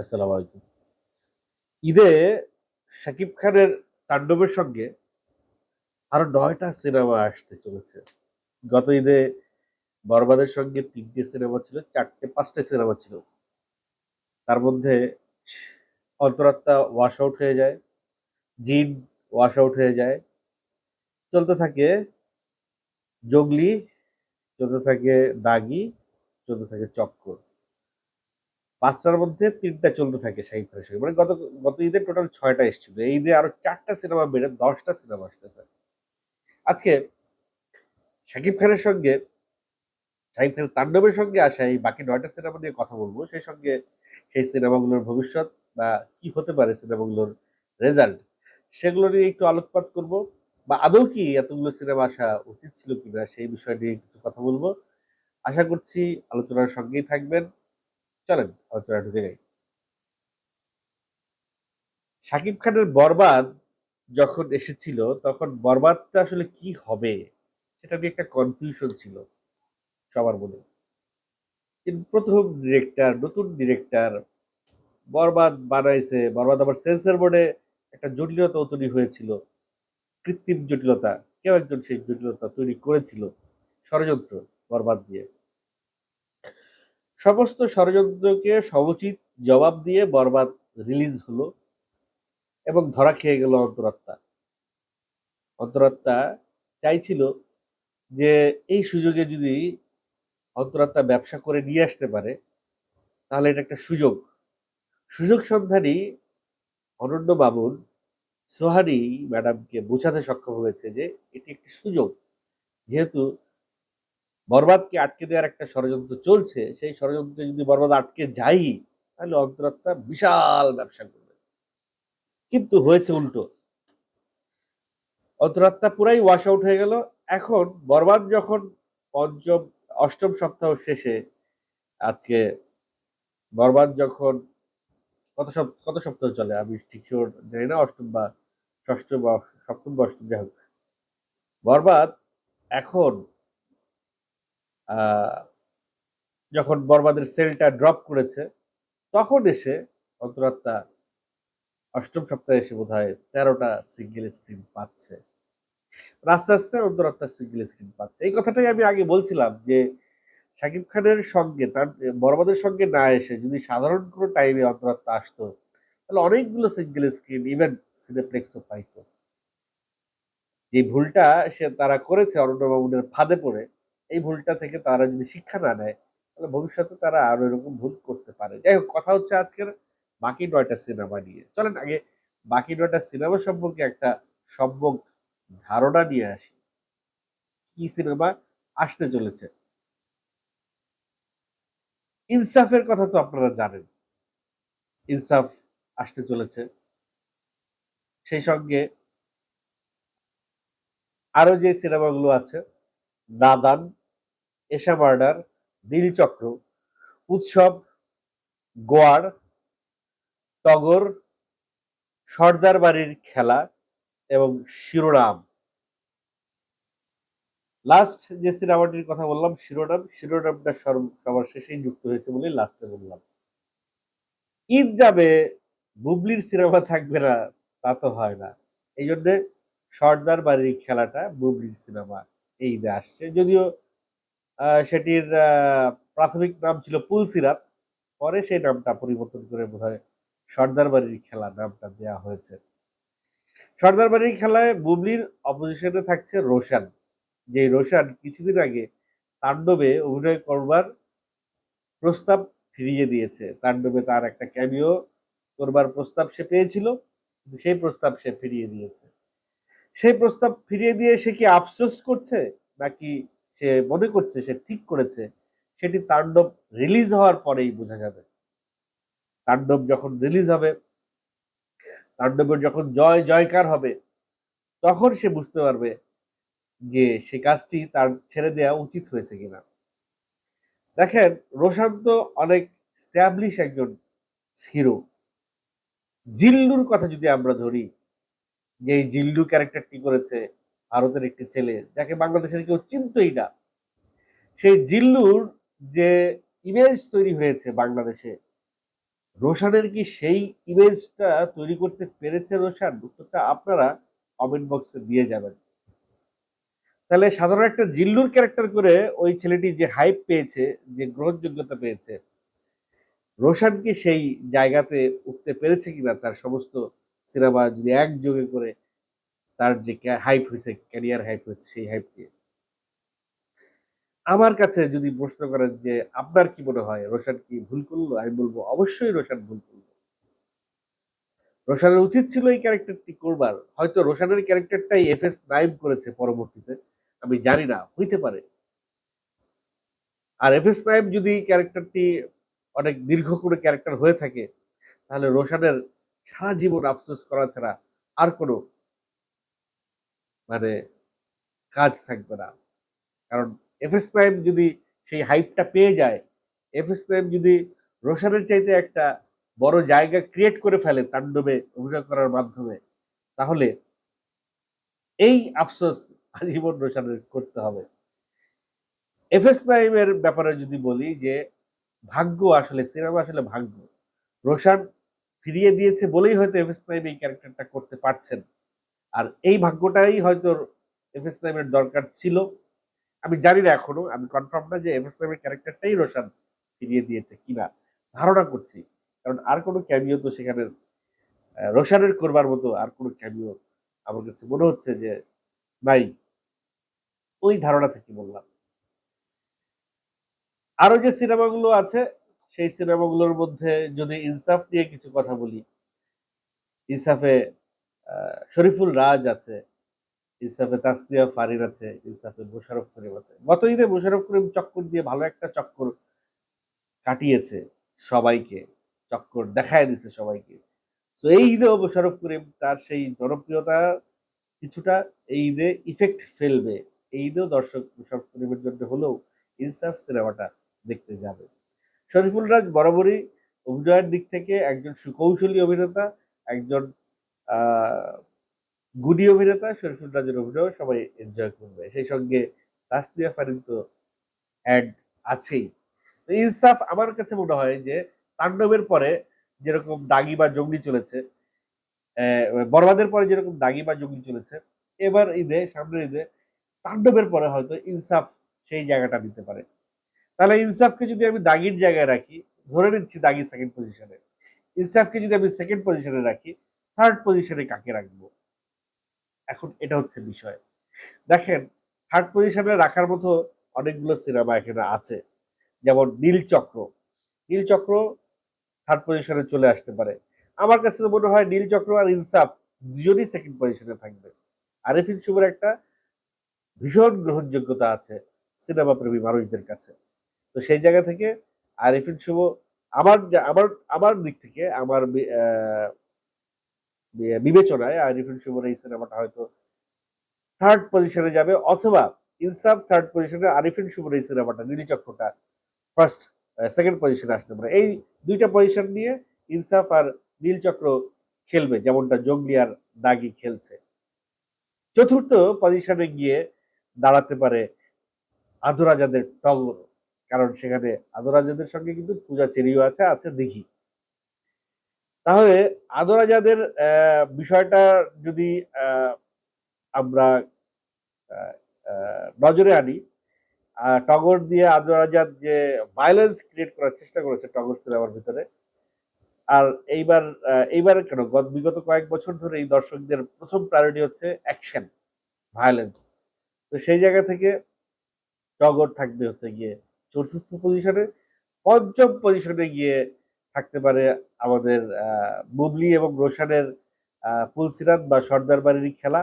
আসসালামু আলাইকুম। ঈদে শাকিব খানের তাণ্ডবের সঙ্গে আরও নয়টা সিনেমা আসতে চলেছে। গত ঈদে বরবাদের সঙ্গে তিনটে সিনেমা ছিল, চারটে, পাঁচটে সিনেমা ছিল। তার মধ্যে অন্তরাত্মা ওয়াশ আউট হয়ে যায়, জিন ওয়াশ আউট হয়ে যায়। চলতে থাকে জঙ্গলি, চলতে থাকে দাগি, চলতে থাকে চক্কর। পাঁচটার মধ্যে তিনটা চলতে থাকে শাহিদ খানের সঙ্গে। মানে গত গত ঈদে টোটাল ছয়টা এসেছিল। এই ঈদে আরও চারটা সিনেমা বেড়ে, দশটা সিনেমা আসতেছে। আজকে শাকিব খানের সঙ্গে, শাহিদ খানের তাণ্ডবের সঙ্গে আসা এই বাকি নয়টা সিনেমা নিয়ে কথা বলব। সেই সঙ্গে সেই সিনেমাগুলোর ভবিষ্যৎ বা কি হতে পারে সিনেমাগুলোর রেজাল্ট সেগুলো নিয়ে একটু আলোকপাত করব। বা আদৌ কি এতগুলো সিনেমা আসা উচিত ছিল কিনা সেই বিষয় নিয়ে কিছু কথা বলব। আশা করছি আলোচনার সঙ্গেই থাকবেন। চলেন আলোচনা ঢুকে যাই। শাকিব খানের বরবাদ যখন এসেছিল, তখন বরবাদটা আসলে কি হবে, সেটা নিয়ে একটা কনফিউশন ছিল সবার মনে প্রথম ডিরেক্টর নতুন ডিরেক্টর বরবাদ বানাইছে, বরবাদ আবার সেন্সর বোর্ডে একটা জটিলতা তৈরি হয়েছিল, কৃত্রিম জটিলতা। কেউ একজন সেই জটিলতা তৈরি করেছিল, ষড়যন্ত্র বরবাদ দিয়ে। সমস্ত ষড়যন্ত্রকে সমুচিত জবাব দিয়ে বরবাদ রিলিজ হলো এবং ধরা খেয়ে গেল অন্তরাত্মা। অন্তরাত্মা চাইছিল যে এই সুযোগে যদি অন্তরাত্মা ব্যবসা করে নিয়ে আসতে পারে, তাহলে এটা একটা সুযোগ। সুযোগ সন্ধানী অনন্য বাবুল সোহানি ম্যাডামকে বোঝাতে সক্ষম হয়েছে যে এটি একটি সুযোগ। যেহেতু বরবাদকে আটকে দেওয়ার একটা ষড়যন্ত্র চলছে, সেই ষড়যন্ত্রে যদি বরবাদ আটকে যাই, তাহলে অন্তরাত্মা বিশাল ব্যবসা করবে। কিন্তু হয়েছে উল্টো। অন্তরাত্মা পুরাই ওয়াশ আউট হয়ে গেল। এখন বরবাদ যখন পঞ্চম, অষ্টম সপ্তাহ শেষে, আজকে বরবাদ যখন কত সপ কত সপ্তাহ চলে? আমি ঠিক জানি না, অষ্টম বা ষষ্ঠ বা সপ্তম বা অষ্টম, যাই হোক। বরবাদ এখন যখন বরবাদের সেলটা ড্রপ করেছে, তখন এসে অন্তরাত্মা অষ্টম সপ্তাহে এসে বোধ হয় তেরোটা সিঙ্গেল স্ক্রিন পাচ্ছে। আস্তে আস্তে অন্তরাত্মা সিঙ্গেল স্ক্রিন পাচ্ছে। এই কথাটাই আমি আগে বলছিলাম যে, শাকিব খানের সঙ্গে তার, বরবাদের সঙ্গে না এসে যদি সাধারণ কোনো টাইমে অন্তরাত্মা আসতো, তাহলে অনেকগুলো সিঙ্গেল স্ক্রিন ইভেন সিনেপ্লেক্সও পাইতো। যে ভুলটা সে, তারা করেছে অরণ্য বাবুনের ফাঁদে পড়ে এই ভুলটা থেকে তারা যদি শিক্ষা না নেয়, তাহলে ভবিষ্যতে তারা আরও এরকম ভুল করতে পারে। যাই হোক, কথা হচ্ছে আজকের বাকি নয়টা সিনেমা নিয়ে। চলেন আগে বাকি নয়টা সিনেমা সম্পর্কে একটা সম্যক ধারণা নিয়ে আসি। কি সিনেমা আসতে চলেছে? ইনসাফের কথা তো আপনারা জানেন। ইনসাফ আসতে চলেছে। সেই সঙ্গে আরও যে সিনেমাগুলো আছে, নাদান এশা মার্ডার নীলচক্র উৎসব, গোয়ার, টগর, সর্দার বাড়ির খেলা এবং শিরোনাম। লাস্ট যে সিনেমাটির কথা বললাম, শিরোনাম, শিরোনামটা সবার শেষেই যুক্ত হয়েছে বলে লাস্টে বললাম। ঈদ যাবে, বুবলির সিনেমা থাকবে না, তা তো হয় না। এই জন্যে সর্দার বাড়ির খেলাটা বুবলির সিনেমা এই ঈদে আসছে। যদিও সেটির প্রাথমিক নাম ছিল পুলসিরাত পরে সেই নামটা পরিবর্তন করে বোধহয় সর্দার বাড়ির খেলা নামটা দেওয়া হয়েছে। সর্দার বাড়ির খেলায় বুবলির অপোজিশনে থাকছে রোশান। যে রোশান কিছুদিন আগে তাণ্ডবে অভিনয় করবার প্রস্তাব ফিরিয়ে দিয়েছে। তাণ্ডবে তার একটা ক্যামিও করবার প্রস্তাব সে পেয়েছিল সেই প্রস্তাব সে ফিরিয়ে দিয়েছে। সেই প্রস্তাব ফিরিয়ে দিয়ে সে কি আফসোস করছে, নাকি সে মনে করছে, সে ঠিক করেছে, সেটি তাণ্ডব রিলিজ হওয়ার পরেই বোঝা যাবে। তাণ্ডব যখন রিলিজ হবে, তাণ্ডবের যখন জয় জয়কার হবে, তখন সে বুঝতে পারবে যে সে কাজটি তার ছেড়ে দেওয়া উচিত হয়েছে কিনা। দেখেন রোশান তো অনেক স্ট্যাবলিশ একজন হিরো জিল্লুর কথা যদি আমরা ধরি, যে এই জিল্লু ক্যারেক্টারটি করেছে ভারতের একটি ছেলে যাকে বাংলাদেশের কেউ চিনতই না সেই জিল্লুর যে ইমেজ তৈরি হয়েছে বাংলাদেশে রোশানের কি সেই ইমেজটা তৈরি করতে পেরেছে রোশান? উত্তরটা আপনারা কমেন্ট বক্সে দিয়ে যাবেন। তাহলে সাধারণ একটা জিল্লুর ক্যারেক্টার করে ওই ছেলেটি যে হাইপ পেয়েছে, যে গ্রহণযোগ্যতা পেয়েছে, রোশান কি সেই জায়গাতে উঠতে পেরেছে কিনা তার সমস্ত সিনেমা যদি একযোগে করে তার যে হাইপ হইছে, ক্যারিয়ার হাইপ হয়েছে সেই হাইপ দিয়ে? আমার কাছে যদি প্রশ্ন করেন যে আপনার কি মনে হয় রোশান কি ভুল করল? আমি বলব অবশ্যই রোশান ভুল করল। রোশানের উচিত ছিল এই ক্যারেক্টারটি করবার। হয়তো রোশানের ক্যারেক্টারটাই এফএস নাইম করেছে পরবর্তীতে। আমি জানি না, হইতে পারে। আর এফএস নাইম যদি ক্যারেক্টারটি অনেক দীর্ঘ করে ক্যারেক্টার হয়ে থাকে, তাহলে রোশানের সারা জীবন আফসোস করা ছাড়া আর কোনো মানে কাজ থাকবে না। কারণ এফএস নাইম যদি সেই হাইপটা পেয়ে যায়, এফএস নাইম যদি রোশানের চাইতে একটা বড় জায়গা ক্রিয়েট করে ফেলে তাণ্ডবে অভিনয় করার মাধ্যমে, তাহলে এই আফসোস আজীবন রোশানের করতে হবে। এফএস নাইমের ব্যাপারে যদি বলি যে ভাগ্য আসলে সিনেমা আসলে ভাগ্য। রোশান ফিরিয়ে দিয়েছে বলেই হয়তো এফএস নাইম এই ক্যারেক্টারটা করতে পারছেন। আর এই ভাগ্যটাই হয়তো এফএস নাইমের দরকার ছিল। আমি জানি না এখনও, আমি কনফার্ম না যে এফএস নাইমের ক্যারেক্টারটাই রোশান ফিরিয়ে দিয়েছে কিনা। ধারণা করছি। কারণ আর কোনো ক্যামিও তো সেখানে রোশানের করবার মতো আর কোনো ক্যামিও আমার কাছে মনে হচ্ছে যে নাই। ওই ধারণা থেকে বললাম। আরও যে সিনেমাগুলো আছে, সেই সিনেমাগুলোর মধ্যে যদি ইনসাফ নিয়ে কিছু কথা বলি। ইনসাফে শরীফুল রাজ আছে, ইনসাফে তাসনিয়া ফারিন আছে, ইনসাফে মোশাররফ করিম আছে। গত ঈদে মোশাররফ করিম চক্কর দিয়ে ভালো একটা চক্কর কাটিয়েছে সবাইকে। চক্কর দেখায় দিছে সবাইকে। সো এই ঈদেও মোশাররফ করিম তার সেই জনপ্রিয়তা কিছুটা এই ঈদে ইফেক্ট ফেলবে। এই ঈদেও দর্শক মোশাররফ করিমের জন্য হলেও ইনসাফ সিনেমাটা দেখতে যাবে। শরীফুল রাজ বরাবরই অভিনয়ের দিক থেকে একজন সুকৌশলী অভিনেতা, একজন গুণী অভিনেতা। শরীফুল রাজের অভিনয় সবাই এনজয় করবে। সেই সঙ্গে তাসনিয়া ফারিন তো অ্যাড আছেই। তো ইনসাফ আমার কাছে মনে হয় যে তাণ্ডবের পরে যেরকম দাগি বা জঙ্গলি চলেছে, বরবাদের পরে যেরকম দাগি বা জঙ্গলি চলেছে, এবার ঈদে সামনের ঈদে তাণ্ডবের পরে হয়তো ইনসাফ সেই জায়গাটা নিতে পারে। তাহলে ইনসাফকে যদি আমি দাগির জায়গায় রাখি, ধরে নিচ্ছি দাগি সেকেন্ড পজিশনে। ইনসাফকে যদি আমি সেকেন্ড পজিশনে রাখি, 3rd পজিশনে কাকে রাখব? এখন এটা হচ্ছে বিষয়। দেখেন 3rd পজিশনে রাখার মতো অনেকগুলো সিনেমা এখানে আছে। যেমন নীলচক্র। নীলচক্র 3rd পজিশনে চলে আসতে পারে। আমার কাছে তো মনে হয় নীলচক্র আর ইনসাফ দুজনই 2nd পজিশনে থাকবে। আরিফিন শুভর একটা ভীষণ গ্রহণযোগ্যতা আছে সিনেমা প্রেমী মানুষদের কাছে। তো সেই জায়গা থেকে আরিফিন শুভ আমার আমার আমার দিক থেকে, আমার বিবেচনায় আরিফিন শুভর এই সিনেমাটা হয়তো 3rd পজিশনে যাবে অথবা ইনসাফ 3rd পজিশনে আরিফিন শুভর এই সিনেমাটা নীলচক্রটা 1st অ্যা 2nd পজিশনে আসতে পারে। এই ২ টা পজিশন নিয়ে ইনসাফ আর নীলচক্র খেলবে যেমনটা জঙ্গলি আর দাগি খেলছে। চতুর্থ পজিশনে গিয়ে দাঁড়াতে পারে আদরাজাদের টগর। কারণ সেখানে আদরাজাদের সঙ্গে কিন্তু পূজা চেরিও আছে, আছে দিঘি। তাহলে আদরাজাদের অ্যা বিষয়টা যদি আমরা নজরে আনি, টগর দিয়ে আদরাজাদ যে ভায়োলেন্স ক্রিয়েট করার চেষ্টা করেছে টগর সিনেমার ভিতরে। আর এইবার এইবার কেন গত বিগত কয়েক বছর ধরেই দর্শকদের প্রথম প্রায়োরিটি হচ্ছে অ্যাকশন, ভায়োলেন্স। তো সেই জায়গা থেকে টগর থাকবে হচ্ছে গিয়ে ৪র্থ পজিশনে। পঞ্চম পজিশনে গিয়ে থাকতে পারে আমাদের বুবলি এবং রোশানের পুলসিরাত বা সর্দার বাড়ির খেলা।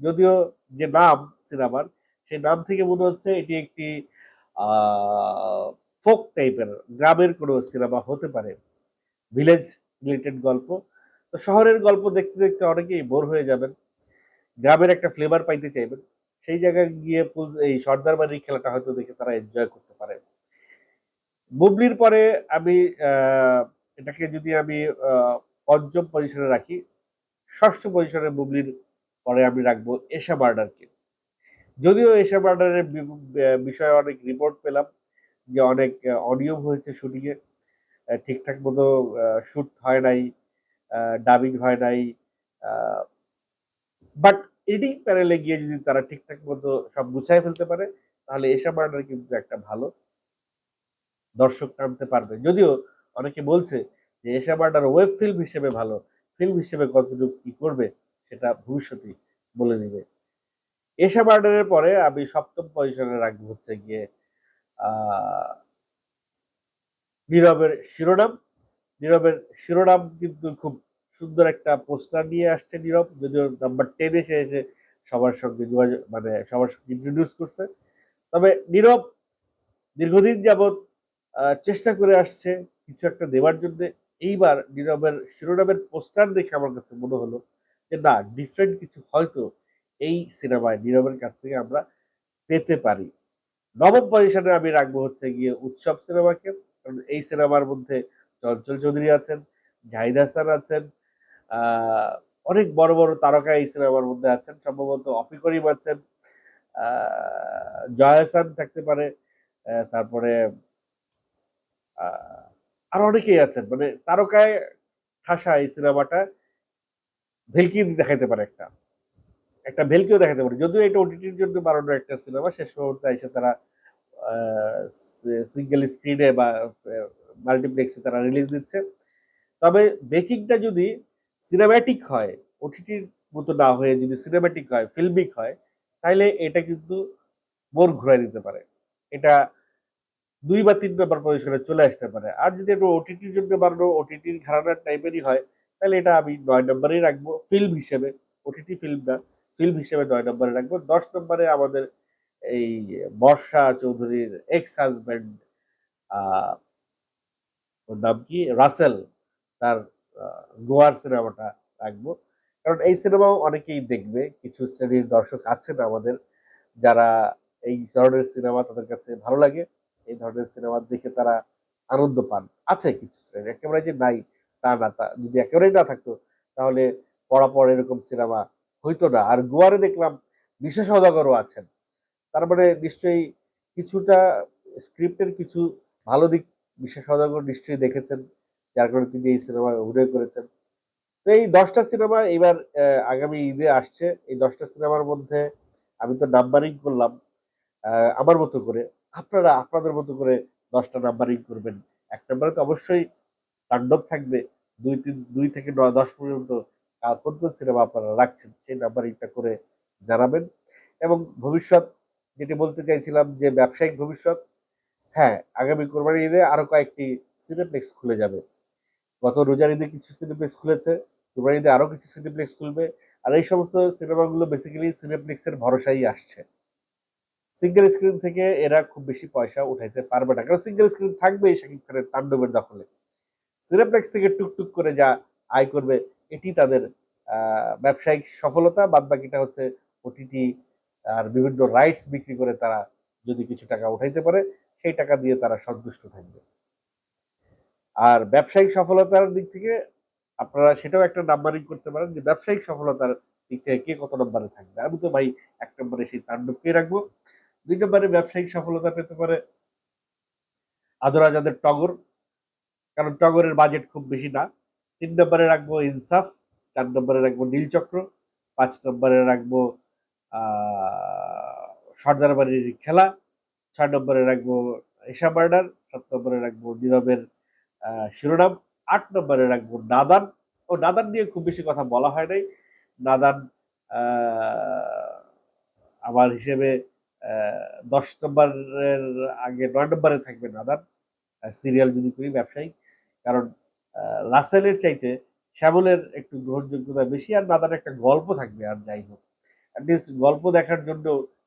যদিও যে নাম সিনেমার, সেই নাম থেকে মনে হচ্ছে এটি একটি ফোক টাইপের গ্রামের কোনো সিনেমা হতে পারে। ভিলেজ রিলেটেড গল্প। তো শহরের গল্প দেখতে, দেখতে অনেকেই বোর হয়ে যাবেন। গ্রামের একটা ফ্লেভার পাইতে চাইবেন। সেই জায়গায় গিয়ে পুলস এই সর্দার বাড়ির খেলাটা হয়তো দেখে তারা এনজয় করতে পারে। বুবলির পরে আমি এটাকে যদি আমি ৫ম পজিশনে রাখি, ষষ্ঠ পজিশনে বুবলির পরে আমি রাখব এশা মার্ডারকে। যদিও এশা মার্ডারের বিষয়ে অনেক রিপোর্ট পেলাম যে অনেক অনিয়ম হয়েছে শুটিংয়ে। ঠিকঠাক মতো শুট হয় নাই, ডাবিং হয় নাই। বাট এডিং প্যানেলে গিয়ে যদি তারা ঠিকঠাক মতো সব গুছায় ফেলতে পারে, তাহলে এশা মার্ডার কিন্তু একটা ভালো দর্শক টানতে পারবে। যদিও অনেকে বলছে যে এশা মার্ডার ওয়েব ফিল্ম হিসেবে ভালো। ফিল্ম হিসেবে কতটুকু কি করবে সেটা ভবিষ্যতই বলে দিবে। এশা মার্ডারের পরে আমি সপ্তম পজিশনে রাখব হচ্ছে গিয়ে নীরবের শিরোনাম। নীরবের শিরোনাম কিন্তু খুব সুন্দর একটা পোস্টার নিয়ে আসছে নীরব। যদিও নাম্বার টেন এসে, এসে সবার সঙ্গে যোগাযোগ মানে সবার সঙ্গে ইন্ট্রোডিউস করছে। তবে নীরব দীর্ঘদিন যাবৎ চেষ্টা করে আসছে কিছু একটা দেওয়ার জন্যে। এইবার নীরবের শিরোনামের পোস্টার দেখে আমার কাছে মনে হলো যে না ডিফারেন্ট কিছু হয়তো এই সিনেমায় নীরবের কাছ থেকে আমরা পেতে পারি। ৯ম পজিশনে আমি রাখব হচ্ছে গিয়ে উৎসব সিনেমাকে। কারণ এই সিনেমার মধ্যে চঞ্চল চৌধুরী আছেন, জাহিদ হাসান আছেন, অনেক বড়, বড় তারকা এই সিনেমার মধ্যে আছেন। সম্ভবত অপি করিম আছেন, জয়া আহসান থাকতে পারে। তারপরে আ আরও অনেকেই আছেন। মানে তারকায় ঠাসা এই সিনেমাটা ভেলকি দেখাইতে পারে একটা। একটা ভেলকিও দেখাইতে পারে। যদিও এটা ওটিটির জন্য বানানো একটা সিনেমা। শেষ মুহূর্তে এসে তারা সিঙ্গেল স্ক্রিনে বা মাল্টিপ্লেক্সে তারা রিলিজ দিচ্ছে। তবে বেকিংটা যদি সিনেম্যাটিক হয়, ওটিটির মতো না হয়ে যদি সিনেম্যাটিক হয়, ফিল্মিক হয়, তাইলে এটা কিন্তু মোড় ঘুরায় দিতে পারে। এটা ২ বা ৩ নাম্বার পজিশনে চলে আসতে পারে। আর যদি একটু ওটিটির জন্য বানানো ওটিটির ঘরানার টাইপেরই হয়, তাহলে এটা আমি নয় নম্বরেই রাখব ফিল্ম হিসেবে। ওটিটি ফিল্ম না, ফিল্ম হিসেবে নয় নম্বরে রাখব। ১০ নম্বরে আমাদের এই বর্ষা চৌধুরীর এক্স হাজব্যান্ড ওর নাম কি? রাসেল তার গোয়ার সিনেমাটা রাখব। কারণ এই সিনেমাও অনেকেই দেখবে। কিছু শ্রেণির দর্শক আছেন আমাদের যারা এই ধরনের সিনেমা তাদের কাছে ভালো লাগে। এই ধরনের সিনেমা দেখে তারা আনন্দ পান। আছে কিছু শ্রেণি। একেবারে যে নাই তা না। তা যদি একেবারেই না থাকতো, তাহলে পরাপর এরকম সিনেমা হইতো না। আর গোয়ারে দেখলাম বিশেষ সওদাগরও আছেন। তার মানে নিশ্চয়ই কিছুটা স্ক্রিপ্টের কিছু ভালো দিক বিশেষ সওদাগর নিশ্চয়ই দেখেছেন। যার কারণে তিনি এই সিনেমায় অভিনয় করেছেন। তো এই দশটা সিনেমা এবার আগামী ঈদে আসছে। এই দশটা সিনেমার মধ্যে আমি তো নাম্বারিং করলাম আমার মতো করে। আপনারা আপনাদের মতো করে ১০ টা নাম্বারিং করবেন। এক নম্বরে তো অবশ্যই তাণ্ডব থাকবে। ২, ৩ ২ থেকে ন ১০ পর্যন্ত কোন সিনেমা আপনারা রাখছেন সেই নাম্বারিংটা করে জানাবেন। এবং ভবিষ্যৎ যেটি বলতে চাইছিলাম যে ব্যবসায়িক ভবিষ্যৎ, হ্যাঁ, আগামী কোরবানির ঈদে আরও কয়েকটি সিনেপ্লেক্স খুলে যাবে। গত রোজার ঈদে কিছু সিনেপ্লেক্স খুলেছে। কোরবানি ঈদে আরও কিছু সিনেপ্লেক্স খুলবে। আর এই সমস্ত সিনেমাগুলো বেসিক্যালি সিনেপ্লেক্সের ভরসাই আসছে। সিঙ্গেল স্ক্রিন থেকে এরা খুব বেশি পয়সা উঠাইতে পারবে না। কারণ সিঙ্গেল স্ক্রিন থাকবেই শাকিব খানের তাণ্ডবের দখলে। সিনেপ্লেক্স থেকে টুকটুক করে যা আয় করবে এটি তাদের ব্যবসায়িক সফলতা। বাদবাকিটা হচ্ছে ওটিটি আর বিভিন্ন রাইটস বিক্রি করে তারা যদি কিছু টাকা উঠাইতে পারে, সেই টাকা দিয়ে তারা সন্তুষ্ট থাকবে। আর ব্যবসায়িক সফলতার দিক থেকে আপনারা সেটাও একটা নাম্বারিং করতে পারেন যে ব্যবসায়িক সফলতার দিক থেকে কে কত নম্বরে থাকবে। আমি তো ভাই এক নম্বরে সেই তাণ্ডবকেই রাখব। ২ নম্বরে ব্যবসায়িক সফলতা পেতে পারে আদর আজাদের টগর। কারণ টগরের বাজেট খুব বেশি না। তিন নম্বরে রাখব ইনসাফ, চার নম্বরে রাখব নীলচক্র, পাঁচ নম্বরে রাখব সর্দার বাড়ির খেলা, ছয় নম্বরে রাখব এশা মার্ডার, সাত নম্বরে রাখব নীরবের শিরোনাম, আট নম্বরে রাখব নাদান। ও নাদান নিয়ে খুব বেশি কথা বলা হয় নাই। নাদান আমার হিসেবে ১০ নম্বরের আগে ৯ নম্বরে থাকবে নাদান। আ সিরিয়াল যদি করি ব্যবসায়িক। কারণ রাসেলের চাইতে শ্যামলের একটু গ্রহণযোগ্যতা বেশি আর নাদানের একটা গল্প থাকবে আর যাই হোক। এট লিস্ট গল্প দেখার জন্য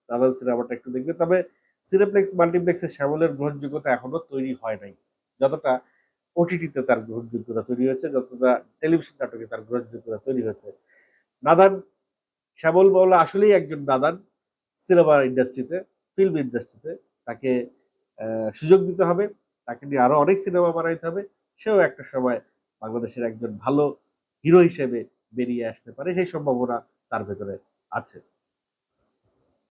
নাদান সিনেমাটা একটু দেখবে। তবে সিনেপ্লেক্স, মাল্টিপ্লেক্সে শ্যামলের গ্রহণযোগ্যতা এখনও তৈরি হয় নাই। যতটা ওটিটিতে তার গ্রহণযোগ্যতা তৈরি হয়েছে, যতটা টেলিভিশন নাটকে তার গ্রহণযোগ্যতা তৈরি হয়েছে। নাদান, শ্যামল মওলা আসলেই একজন নাদান সিনেমা ইন্ডাস্ট্রিতে, ফিল্ম ইন্ডাস্ট্রিতে। তাকে সুযোগ দিতে হবে। তাকে নিয়ে আরও অনেক সিনেমা বানাইতে হবে। সেও একটা সময় বাংলাদেশের একজন ভালো হিরো হিসেবে বেরিয়ে আসতে পারে। সেই সম্ভাবনা তার ভেতরে আছে।